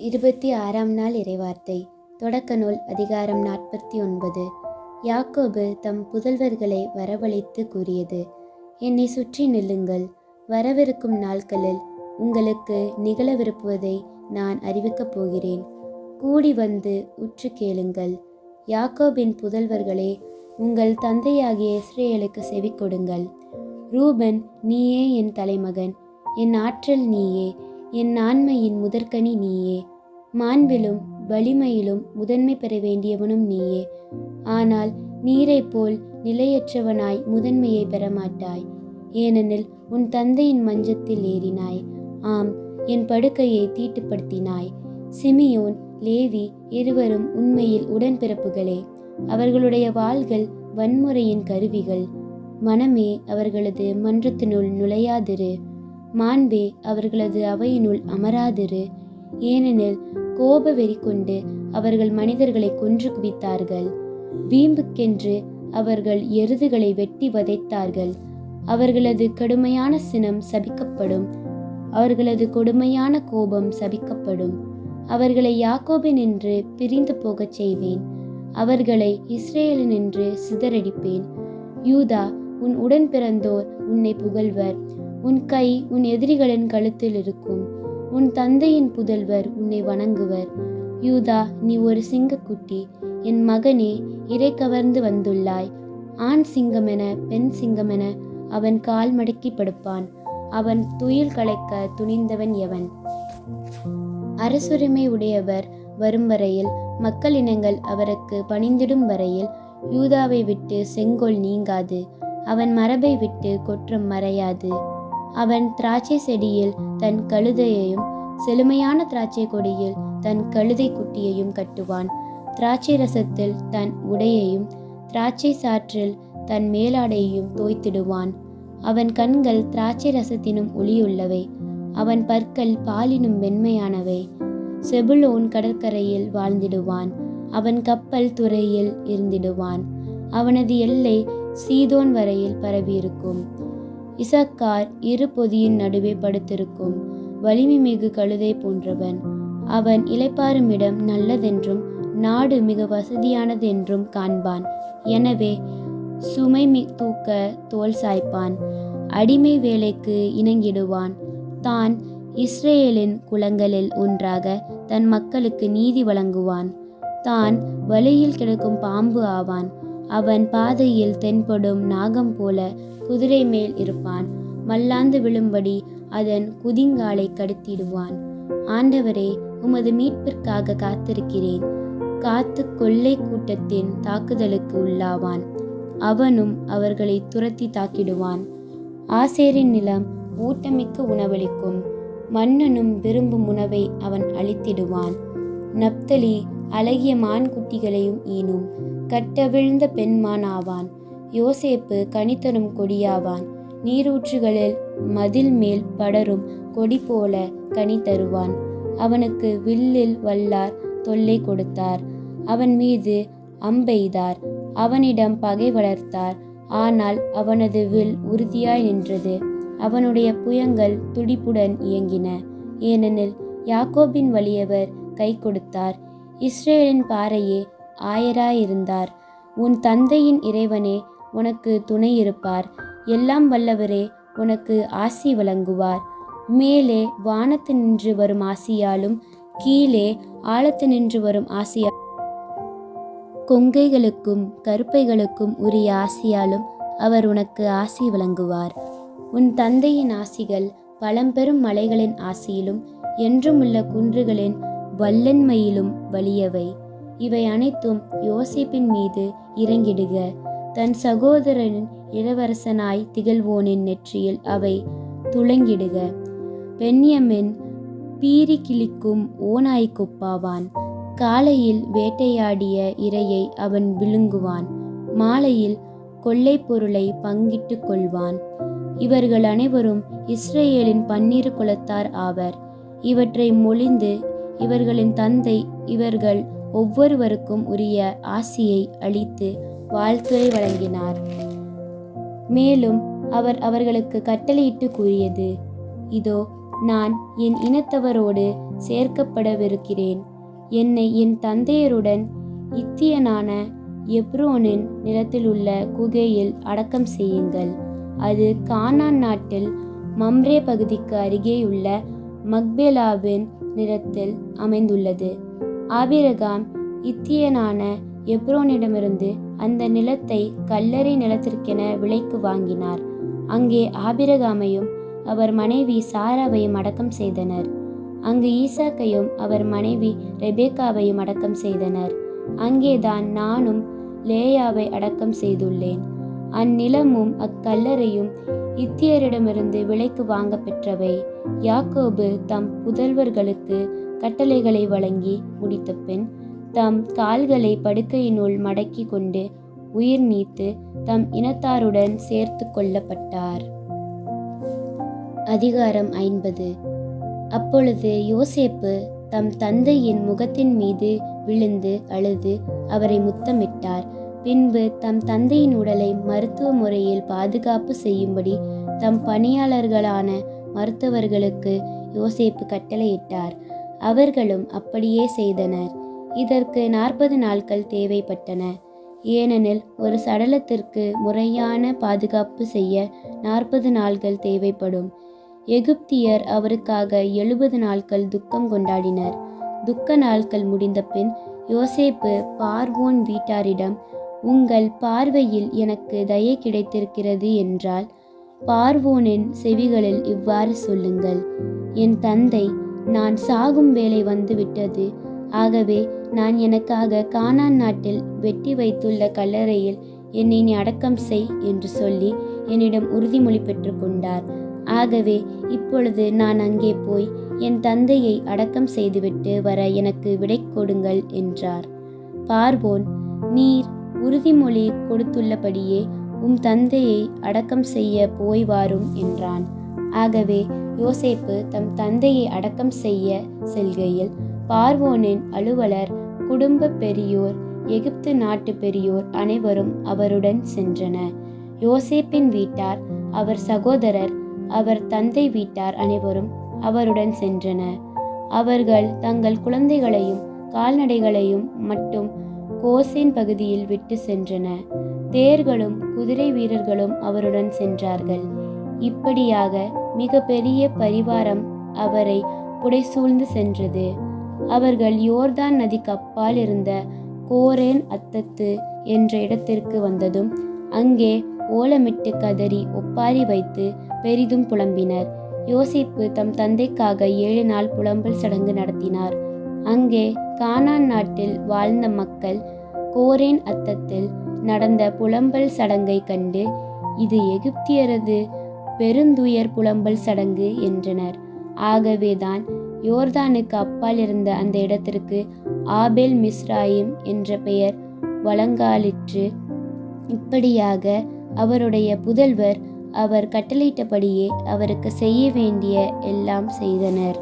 இருபத்தி ஆறாம் நாள் இறைவார்த்தை. தொடக்க நூல் அதிகாரம் நாற்பத்தி ஒன்பது. யாக்கோபு தம் புதல்வர்களை வரவழைத்து கூறியது என்னை சுற்றி நில்லுங்கள். வரவிருக்கும் நாட்களில் உங்களுக்கு நிகழவிருப்பதை நான் அறிவிக்கப் போகிறேன். கூடி வந்து உற்று கேளுங்கள். யாக்கோபின் புதல்வர்களே உங்கள் தந்தையாகிய இஸ்ரேலுக்கு செவி கொடுங்கள் ரூபன் நீயே என் தலைமகன். என் ஆற்றல் நீயே. என் ஆண்மையின் முதற்கனி நீயே. மாண்பிலும் வலிமையிலும் முதன்மை பெற வேண்டியவனும் நீயே. ஆனால் நீரைப் போல் நிலையற்றவனாய் முதன்மையை பெறமாட்டாய் ஏனெனில் உன் தந்தையின் மஞ்சத்தில் ஏறினாய். ஆம் என் படுக்கையை தீட்டுப்படுத்தினாய். சிமியோன் லேவி இருவரும் உண்மையில் உடன்பிறப்புகளே. அவர்களுடைய வாள்கள் வன்முறையின் கருவிகள். மனமே அவர்களது மன்றத்தினுள் நுழையாதிரு. மாண்பே அவர்களது அவையினுள் அமராதிரு. ஏனெனில் கோப வெறி கொண்டு அவர்கள் மனிதர்களை கொன்று குவித்தார்கள். வீம்புக்கென்று அவர்கள் எருதுகளை வெட்டி வதைத்தார்கள். அவர்களது கடுமையான சினம் சபிக்கப்படும். அவர்களது கொடுமையான கோபம் சபிக்கப்படும். அவர்களை யாக்கோபினின்று பிரிந்து போகச் செய்வேன். அவர்களை இஸ்ரேலினின்று சிதறடிப்பேன். யூதா உன் உடன் பிறந்தோர் உன்னை புகழ்வர். உன் கை உன் எதிரிகளின் கழுத்தில் இருக்கும். உன் தந்தையின் புதல்வர் உன்னை வணங்குவர். யூதா நீ ஒரு சிங்கக்குட்டி. என் மகனே இறை கவர்ந்து வந்துள்ளாய். ஆண் சிங்கமென பெண் சிங்கமென அவன் கால் மடக்கி படுப்பான். அவன் துயில் களைக்க துணிந்தவன் எவன்? அரசுரிமை உடையவர் வரும் வரையில் மக்களினங்கள் அவருக்கு பணிந்திடும் வரையில் யூதாவை விட்டு செங்கோல் நீங்காது. அவன் மரபை விட்டு கொற்றம் மறையாது. அவன் திராட்சை செடியில் தன் கழுதையையும் செழுமையான திராட்சை கொடியில் தன் கழுதை குட்டியையும் கட்டுவான். திராட்சை ரசத்தில் தன் உடையையும் திராட்சை சாற்றில் தன் மேலாடையையும் தோய்த்திடுவான். அவன் கண்கள் திராட்சை ரசத்தினும் ஒளியுள்ளவை. அவன் பற்கள் பாலினும் மென்மையானவை. செபுலோன் கடற்கரையில் வாழ்ந்திடுவான். அவன் கப்பல் துறையில் இருந்திடுவான். அவனது எல்லை சீதோன் வரையில் பரவியிருக்கும். இசக்கார் இரு பொதியின் நடுவே படுத்திருக்கும். வலிமை மிகு கழுதை போன்றவன். அவன் இளைப்பாறும் இடம் நல்லதென்றும் நாடு மிக வசதியானதென்றும் காண்பான். எனவே சுமை தூக்க தோல் சாய்ப்பான். அடிமை வேலைக்கு இணங்கிடுவான். தான் இஸ்ரேலின் குலங்களில் ஒன்றாக தன் மக்களுக்கு நீதி வழங்குவான். தான் வழியில் கிடக்கும் பாம்பு ஆவான். அவன் பாதையில் தென்படும் நாகம் போல குதிரை மேல் இருப்பான். மல்லாந்து விழும்படி அதன் குதிங்காலை கடுத்திடுவான். ஆண்டவரே உமது மீட்பிற்காக காத்திருக்கிறேன். காத்து கொள்ளை கூட்டத்தின் தாக்குதலுக்கு உள்ளாவான். அவனும் அவர்களை துரத்தி தாக்கிடுவான். ஆசேரின் நிலம் ஊட்டமிக்க உணவளிக்கும். மன்னனும் விரும்பும் உணவை அவன் அளித்திடுவான். நப்தலி அழகிய மான் குட்டிகளையும் ஈனும். கட்டவிழ்ந்த பெண்மான் ஆவான். யோசேப்பு கனித்தரும் கொடியாவான். நீரூற்றுகளில் மதில் மேல் படரும் கொடி போல கனி தருவான் அவனுக்கு வில்லில் வல்லார் தொல்லை கொடுத்தார். அவன் மீது அம்பெய்தார். அவனிடம் பகை வளர்த்தார். ஆனால் அவனது வில் உறுதியாய் நின்றது. அவனுடைய புயங்கள் துடிப்புடன் இயங்கின. ஏனெனில் யாக்கோபின் வலியவர் கை கொடுத்தார். இஸ்ரேலின் பாறையே ஆயராயிருந்தார். உன் தந்தையின் இறைவனே உனக்கு துணை இருப்பார். எல்லாம் வல்லவரே உனக்கு ஆசி வழங்குவார். மேலே வானத்து நின்று வரும் ஆசியாலும் கீழே ஆழத்து நின்று வரும் ஆசியா கொங்கைகளுக்கும் கருப்பைகளுக்கும் உரிய ஆசியாலும் அவர் உனக்கு ஆசி வழங்குவார். உன் தந்தையின் ஆசிகள் பழம்பெரும் மலைகளின் ஆசியிலும் என்றுமுள்ள குன்றுகளின் வல்லன்மையிலும் வலியவை. இவை அனைத்தும் யோசிப்பின் மீது இறங்கிடுக. தன் சகோதரனின் இளவரசனாய் திகழ்வோனின் நெற்றியில் அவை துளங்கிடுக. பெண்யமின் பீரி கிளிக்கும் ஓநாய் கொப்பாவான் காலையில் வேட்டையாடிய இரையை அவன் விழுங்குவான். மாலையில் கொள்ளை பொருளை பங்கிட்டு கொள்வான். இவர்கள் அனைவரும் இஸ்ரேலின் பன்னிரு குலத்தார் ஆவர். இவற்றை மொழிந்து இவர்களின் தந்தை இவர்கள் ஒவ்வொருவருக்கும் உரிய ஆசியை அளித்து வாழ்த்துரை வழங்கினார். மேலும் அவர் அவர்களுக்கு கட்டளையிட்டு கூறியது இதோ நான் என் இனத்தவரோடு சேர்க்கப்படவிருக்கிறேன். என்னை என் தந்தையருடன் இத்தியனான எப்ரோனின் நிலத்திலுள்ள குகையில் அடக்கம் செய்யுங்கள். அது கானான் நாட்டில் மம்ரே பகுதிக்கு அருகேயுள்ள மக்பேலாவின் நிலத்தில் அமைந்துள்ளது. ஆபிரகாம் இத்தியனான எப்ரோனிடமிருந்து அந்த நிலத்தை கல்லறை நிலத்திற்கென விலைக்கு வாங்கினார். அங்கே ஆபிரகாமையும் அவர் மனைவி சாராவையும் அடக்கம் செய்தனர். அங்கு ஈசாக்கையும் அவர் மனைவி ரெபேக்காவையும் அடக்கம் செய்தனர். அங்கேதான் நானும் லேயாவை அடக்கம் செய்துள்ளேன். அந்நிலமும் அக்கல்லறையும் இத்தியரிடமிருந்து விலைக்கு வாங்க பெற்றவை. யாக்கோபு தம் புதல்வர்களுக்கு கட்டளைகளை வழங்கி முடித்த பின் தம் கால்களை படுக்கையினுள் மடக்கி கொண்டு உயிர் நீத்து தம் இனத்தாருடன் சேர்த்து கொள்ளப்பட்டார். அதிகாரம் ஐம்பது. அப்பொழுது யோசேப்பு தம் தந்தையின் முகத்தின் மீது விழுந்து அழுது அவரை முத்தமிட்டார். பின்பு தம் தந்தையின் உடலை மருத்துவ முறையில் பாதுகாப்பு செய்யும்படி தம் பணியாளர்களான மருத்துவர்களுக்கு யோசேப்பு கட்டளையிட்டார். அவர்களும் அப்படியே செய்தனர். இதற்கு நாற்பது நாட்கள் தேவைப்பட்டன. ஏனெனில் ஒரு சடலத்திற்கு முறையான பாதுகாப்பு செய்ய நாற்பது நாள்கள் தேவைப்படும். எகிப்தியர் அவருக்காக எழுபது நாட்கள் துக்கம் கொண்டாடினர். துக்க நாட்கள் முடிந்த பின் யோசேப்பு பார்வோன் வீட்டாரிடம் உங்கள் பார்வையில் எனக்கு தயை கிடைத்திருக்கிறது என்றால் பார்வோனின் செவிகளில் இவ்வாறு சொல்லுங்கள். என் தந்தை நான் சாகும் வேலை வந்துவிட்டது. ஆகவே நான் எனக்காக கானான் நாட்டில் வெட்டி வைத்துள்ள கல்லறையில் என்னை நீ அடக்கம் செய் என்று சொல்லி என்னிடம் உறுதிமொழி பெற்றுக்கொண்டார். ஆகவே இப்பொழுது நான் அங்கே போய் என் தந்தையை அடக்கம் செய்துவிட்டு வர எனக்கு விடை கொடுங்கள் என்றார். பார்வோன் நீர் உறுதிமொழி கொடுத்துள்ளபடியே உம் தந்தையை அடக்கம் செய்ய போய் வாரும் என்றான். ஆகவே யோசேப்பு தம் தந்தையை அடக்கம் செய்ய செல்கையில் பார்வோனின் அலுவலர் குடும்ப பெரியோர் எகிப்து நாட்டு பெரியோர் அனைவரும் அவருடன் சென்றனர் யோசேப்பின் வீட்டார் அவர் சகோதரர் அவர் தந்தை வீட்டார் அனைவரும் அவருடன் சென்றனர் அவர்கள் தங்கள் குழந்தைகளையும் கால்நடைகளையும் மட்டும் கோசேன் பகுதியில் விட்டு சென்றன. தேர்களும் குதிரை வீரர்களும் அவருடன் சென்றார்கள். இப்படியாக மிக பெரிய பரிவாரம் அவரை புடைசூழ்ந்து சென்றது. அவர்கள் யோர்தான் நதிக்கு அப்பால் இருந்த கோரேன் அத்தத்து என்ற இடத்திற்கு வந்ததும் அங்கே ஓலமிட்டு கதறி ஒப்பாரி வைத்து பெரிதும் புலம்பினர். யோசிப்பு தம் தந்தைக்காக ஏழு நாள் புலம்பல் சடங்கு நடத்தினார். அங்கே கானான் நாட்டில் வாழ்ந்த மக்கள் கோரேன் அத்தத்தில் நடந்த புலம்பல் சடங்கை கண்டு இது எகிப்தியரது பெருந்துயர் புலம்பல் சடங்கு என்றனர். ஆகவேதான் யோர்தானுக்கு அப்பால் இருந்த அந்த இடத்திற்கு ஆபேல் மிஸ்ராயிம் என்ற பெயர் வழங்காலிற்று. இப்படியாக அவருடைய புதல்வர் அவர் கட்டளையிட்டபடியே அவருக்கு செய்ய வேண்டிய எல்லாம் செய்தனர்.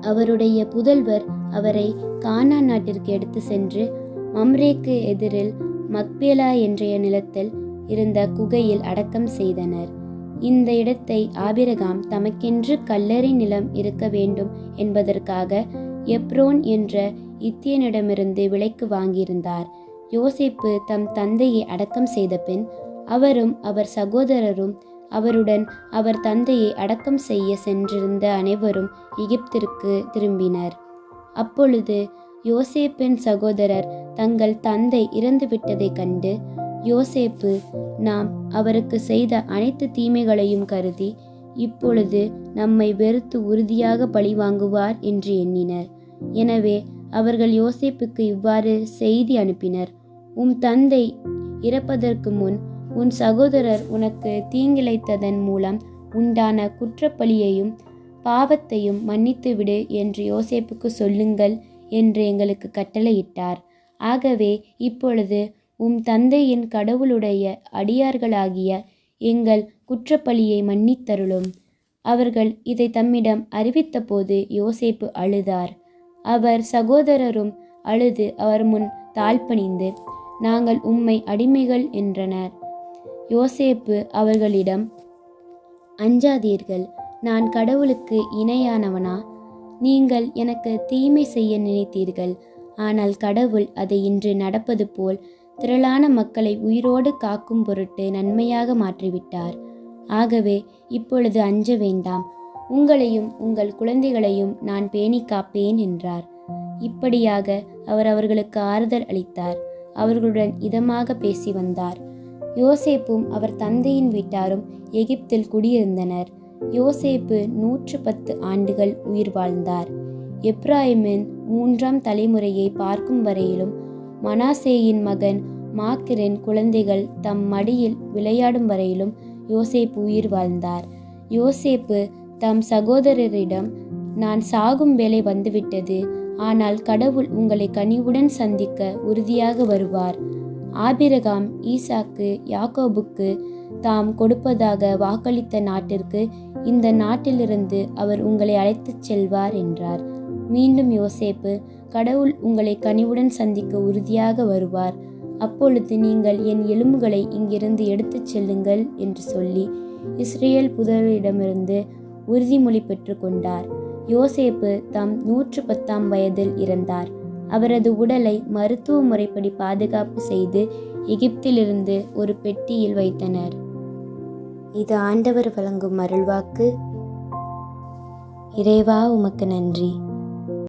அவருடைய புதல்வர் அவரை கானா நாட்டிற்கு எடுத்து சென்று மம்ரேக்கு எதிரில் மக்பேலா என்ற நிலத்தில் இருந்த குகையில் அடக்கம் செய்தனர். இந்த இடத்தை ஆபிரகாம் தமக்கென்று கல்லறை நிலம் இருக்க வேண்டும் என்பதற்காக எப்ரோன் என்ற இத்தியனிடமிருந்து விலைக்கு வாங்கியிருந்தார். யோசேப்பு தம் தந்தையை அடக்கம் செய்த பின் அவரும் அவர் சகோதரரும் அவருடன் அவர் தந்தையை அடக்கம் செய்ய சென்றிருந்த அனைவரும் எகிப்திற்கு திரும்பினர். அப்பொழுது யோசேப்பின் சகோதரர் தங்கள் தந்தை இறந்துவிட்டதைக் கண்டு யோசேப்பு நாம் அவருக்கு செய்த அனைத்து தீமைகளையும் கருதி இப்பொழுது நம்மை வெறுத்து உறுதியாக பழிவாங்குவார் என்று எண்ணினர். எனவே அவர்கள் யோசேப்புக்கு இவ்வாறு செய்தி அனுப்பினர். உம் தந்தை இறப்பதற்கு முன் உன் சகோதரர் உனக்கு தீங்கிழைத்ததன் மூலம் உண்டான குற்றப்பழியையும் பாவத்தையும் மன்னித்துவிடு என்று யோசேப்புக்கு சொல்லுங்கள் என்று எங்களுக்கு கட்டளையிட்டார். ஆகவே இப்பொழுது உம் தந்தையின் கடவுளுடைய அடியார்களாகிய எங்கள் குற்றப்பழியை மன்னித்தருளும். அவர்கள் இதை தம்மிடம் அறிவித்தபோது யோசேப்பு அழுதார். அவர் சகோதரரும் அழுது அவர் முன் தாழ்பணிந்து நாங்கள் உம்மை அடிமைகள் என்றனர். யோசேப்பு அவர்களிடம் அஞ்சாதீர்கள் நான் கடவுளுக்கு இணையானவனா? நீங்கள் எனக்கு தீமை செய்ய நினைத்தீர்கள் ஆனால் கடவுள் அதை இன்று நடப்பது போல் திரளான மக்களை உயிரோடு காக்கும் பொருட்டு நன்மையாக மாற்றிவிட்டார். ஆகவே இப்பொழுது அஞ்ச வேண்டாம். உங்களையும் உங்கள் குழந்தைகளையும் நான் பேணி காப்பேன் என்றார். இப்படியாக அவர் அவர்களுக்கு ஆறுதல் அளித்தார். அவர்களுடன் இதமாக பேசி வந்தார். யோசேப்பும் அவர் தந்தையின் வீட்டாரும் எகிப்தில் குடியிருந்தனர். யோசேப்பு நூற்று பத்து ஆண்டுகள் உயிர் வாழ்ந்தார். எப்ராஹிமின் மூன்றாம் தலைமுறையை பார்க்கும் வரையிலும் மனாசேயின் மகன் மாக்கிரின் குழந்தைகள் தம் மடியில் விளையாடும் வரையிலும் யோசேப்பு உயிர் வாழ்ந்தார். யோசேப்பு தம் சகோதரரிடம் நான் சாகும் வேலை வந்துவிட்டது. ஆனால் கடவுள் உங்களை கனிவுடன் சந்திக்க உறுதியாக வருவார். ஆபிரகாம் ஈசாக்கு யாக்கோபுக்கு தாம் கொடுப்பதாக வாக்களித்த நாட்டிற்கு இந்த நாட்டிலிருந்து அவர் உங்களை அழைத்துச் செல்வார் என்றார். மீண்டும் யோசேப்பு கடவுள் உங்களை கனிவுடன் சந்திக்க உறுதியாக வருவார். அப்பொழுது நீங்கள் என் எலும்புகளை இங்கிருந்து எடுத்துச் செல்லுங்கள் என்று சொல்லி இஸ்ரேல் புதரிடமிருந்து உறுதிமொழி பெற்றுக்கொண்டார். யோசேப்பு தம் நூற்று பத்தாம் வயதில் இறந்தார். அவரது உடலை மருத்துவ முறைப்படி பாதுகாப்பு செய்து எகிப்திலிருந்து ஒரு பெட்டியில் வைத்தனர். இது ஆண்டவர் வழங்கும் அருள்வாக்கு. இறைவா உமக்கு நன்றி.